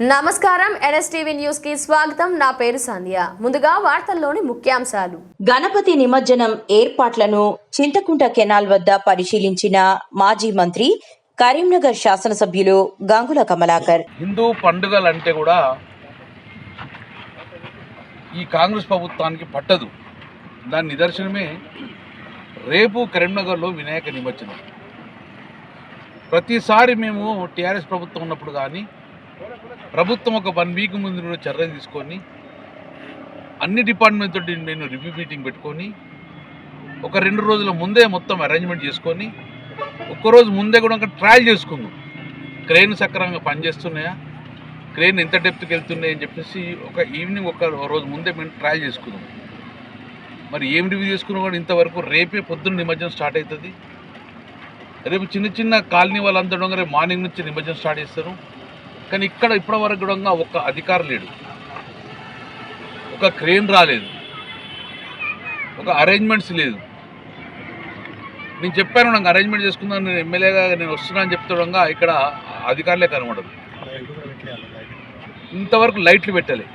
నమస్కారం ఎన్ఎస్టీవీ న్యూస్కి స్వాగతం. నా పేరు సంధ్య. ముందుగా వార్తల్లోని ముఖ్యాంశాలు. గణపతి నిమజ్జనం ఏర్పాట్లను చింతకుంట కెనాల్ వద్ద పరిశీలించిన మాజీ మంత్రి కరీంనగర్ శాసనసభ్యులు గంగుల కమలాకర్. హిందూ పండుగలు అంటే కూడా ఈ కాంగ్రెస్ ప్రభుత్వానికి పట్టదు. దాని నిదర్శనమే రేపు కరీంనగర్లో వినాయక నిమజ్జనం. ప్రతిసారి మేము టీఆర్ఎస్ ప్రభుత్వం ఉన్నప్పుడు కానీ ప్రభుత్వం ఒక వన్ వీక్ ముందు కూడా చర్యలు తీసుకొని అన్ని డిపార్ట్మెంట్ తోటి నేను రివ్యూ మీటింగ్ పెట్టుకొని ఒక రెండు రోజుల ముందే మొత్తం అరేంజ్మెంట్ చేసుకొని ఒక్కరోజు ముందే కూడా ఒక ట్రయల్ చేసుకుందాం. క్రెయిన్ సక్రమంగా పనిచేస్తున్నాయా? క్రెయిన్ ఎంత డెప్త్కి వెళ్తున్నాయి అని చెప్పేసి ఒక ఈవినింగ్ ఒక రోజు ముందే మేము ట్రయల్ చేసుకుందాం. మరి ఏం రివ్యూ చేసుకున్నా కూడా ఇంతవరకు రేపే పొద్దున్న నిమజ్జనం స్టార్ట్ అవుతుంది. రేపు చిన్న చిన్న కాలనీ వాళ్ళందరూ రేపు మార్నింగ్ నుంచి నిమజ్జనం స్టార్ట్ చేస్తారు. కానీ ఇక్కడ ఇప్పటి వరకు కూడా ఒక్క అధికారి లేడు. ఒక క్రేన్ రాలేదు. ఒక అరేంజ్మెంట్స్ లేదు. నేను చెప్పాను నాకు అరేంజ్మెంట్ చేసుకుందాను నేను ఎమ్మెల్యేగా నేను వస్తున్నా అని చెప్తుండగా ఇక్కడ అధికారులే కనబడదు ఇంతవరకు లైట్లు పెట్టాలి.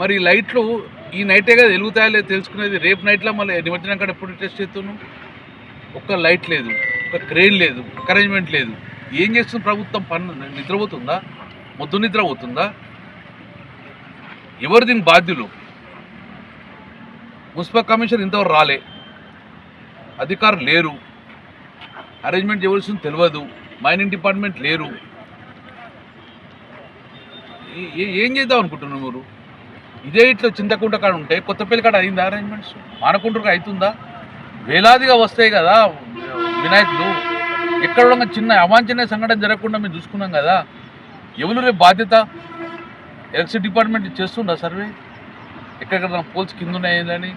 మరి ఈ లైట్లు ఈ నైటే కదా వెలుగుతాయో లేదు తెలుసుకునేది. రేపు నైట్లో మళ్ళీ నిమజ్జనం కాడ ఎప్పుడు టెస్ట్ చేస్తున్నాం ఒక్క లైట్ లేదు. ఒక క్రేన్ లేదు. అరేంజ్మెంట్ లేదు. ఏం చేస్తుంది ప్రభుత్వం? పన్ను నిద్రపోతుందా? మొద్దు నిద్రపోతుందా ఎవరు దీని బాధ్యులు? మున్సిపల్ కమిషన్ ఇంతవరకు రాలే. అధికారులు లేరు. అరేంజ్మెంట్ చేయవలసింది తెలియదు. మైనింగ్ డిపార్ట్మెంట్ లేరు. ఏ- ఏం చేద్దాం అనుకుంటున్నారు మీరు? ఇదే ఇట్లా చింతకుండా కాడ ఉంటే కొత్తపల్లి కాడ అయిందా అరేంజ్మెంట్స్ మానకుంటకు అవుతుందా? వేలాదిగా వస్తాయి కదా వినాయకులు ఎక్కడ చిన్న అవాంఛనీయ సంఘటన జరగకుండా మేము చూసుకున్నాం కదా. ఎవరు రేపు బాధ్యత? ఎలక్ట్రిసిటీ డిపార్ట్మెంట్ చేస్తుందా సర్వే? ఎక్కడెక్కడ పోల్స్ కింద ఉన్నాయని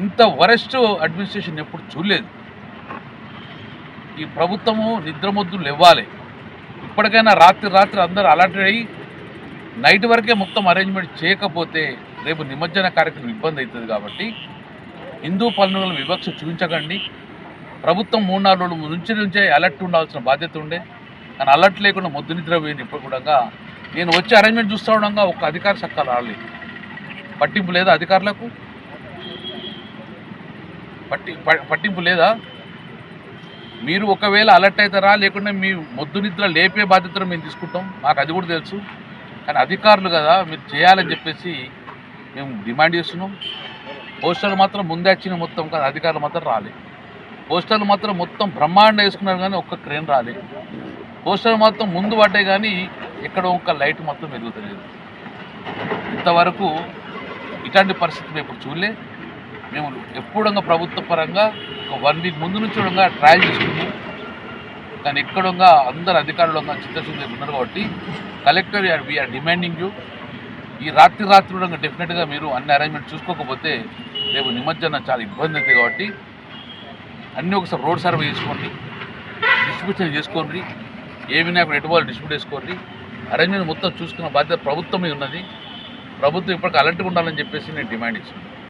ఇంత వరెస్ట్ అడ్మినిస్ట్రేషన్ ఎప్పుడు చూడలేదు. ఈ ప్రభుత్వము నిద్రమొద్దులు ఇవ్వాలి ఇప్పటికైనా రాత్రి రాత్రి అందరూ అలర్ట్ అయ్యి నైట్ వరకే మొత్తం అరేంజ్మెంట్ చేయకపోతే రేపు నిమజ్జన కార్యక్రమం ఇబ్బంది అవుతుంది కాబట్టి హిందూ పండుగల వివక్ష చూపించకండి. ప్రభుత్వం మూడు నాలుగు రోజుల నుంచి నుంచే అలర్ట్ ఉండాల్సిన బాధ్యత ఉండే. కానీ అలర్ట్ లేకుండా మొద్దు నిద్ర పోయింది ఇప్పుడు కూడా. నేను వచ్చే అరేంజ్మెంట్ చూస్తూ ఉండగా ఒక అధికార సక్కలు రాలేదు. పట్టింపు లేదా అధికారులకు? పట్టి ప- పట్టింపు లేదా? మీరు ఒకవేళ అలర్ట్ అవుతారా? లేకుంటే మీ మొద్దు నిద్ర లేపే బాధ్యతను మేము తీసుకుంటాం. మాకు అది కూడా తెలుసు. కానీ అధికారులు కదా మీరు చేయాలని చెప్పేసి మేము డిమాండ్ చేస్తున్నాం. పోస్టర్లు మాత్రం ముందే వచ్చిన మొత్తం కానీ అధికారులు మాత్రం రాలే పోస్టర్లు మాత్రం మొత్తం బ్రహ్మాండ వేసుకున్నారు కానీ ఒక్క క్రేన్ రాలేదు పోస్టర్ మాత్రం ముందు పడ్డాయి కానీ ఎక్కడ ఒక్క లైట్ మొత్తం వెలుగుతలేదు. ఇంతవరకు ఇట్లాంటి పరిస్థితి మేము ఇప్పుడు చూడలే. మేము ఎప్పుడంగా ప్రభుత్వ పరంగా ఒక వన్ వీక్ ముందు నుంచి కూడా ట్రయల్ చేసుకుంది కానీ ఎక్కడంగా అందరు అధికారులంగా చిత్తశుద్ధి ఉన్నారు కాబట్టి కలెక్టర్ వీఆర్ డిమాండింగ్ యూ ఈ రాత్రి రాత్రి కూడా డెఫినెట్గా మీరు అన్ని అరేంజ్మెంట్ చూసుకోకపోతే రేపు నిమజ్జనం చాలా ఇబ్బంది అవుతుంది కాబట్టి అన్నీ ఒకసారి రోడ్ సర్వే చేసుకోండి. డిస్ట్రిబ్యూషన్ చేసుకోండి. ఏ వినాయకుడు ఎటువంటి డిస్ట్రిబ్యూట్ చేసుకోండి. అరేంజ్మెంట్ మొత్తం చూసుకున్న బాధ్యత ప్రభుత్వమే ఉన్నది. ప్రభుత్వం ఇప్పటికి అలర్ట్గా ఉండాలని చెప్పేసి నేను డిమాండ్ ఇచ్చాను